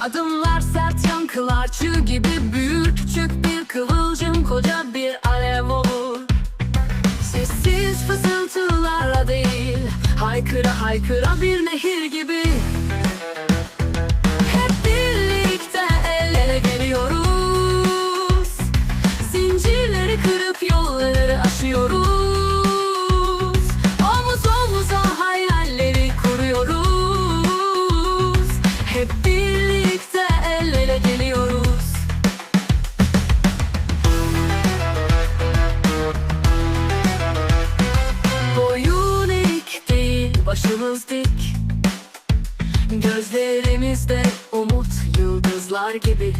Adımlar sert yankılar çığ gibi büyür. Küçük bir kıvılcım koca bir alev olur. Sessiz fısıltılarla değil Haykıra haykıra bir nehir gibi yaşıyoruz Omuz omuza hayalleri kuruyoruz. Hep birlikte el ele geliyoruz. Boyun eğik değil başımız dik. Gözlerimizde umut yıldızlar gibi.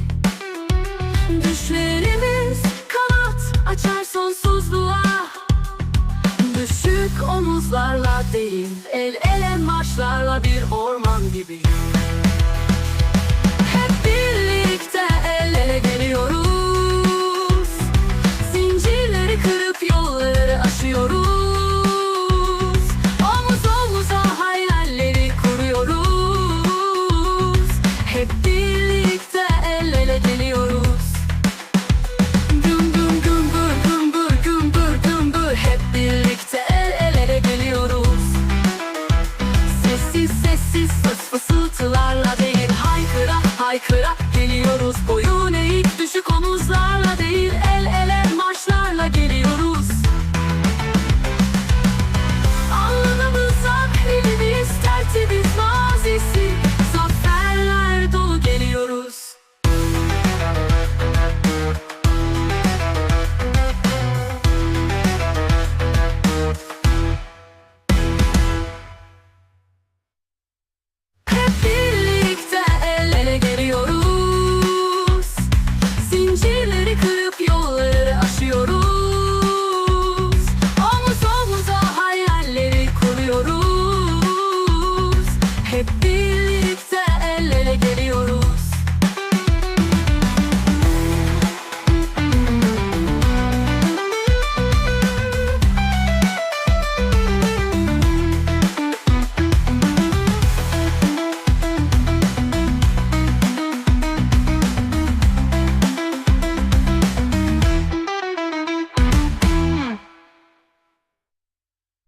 Düşlerimiz kanat açar sonsuz omuzlarla değil. El ele Be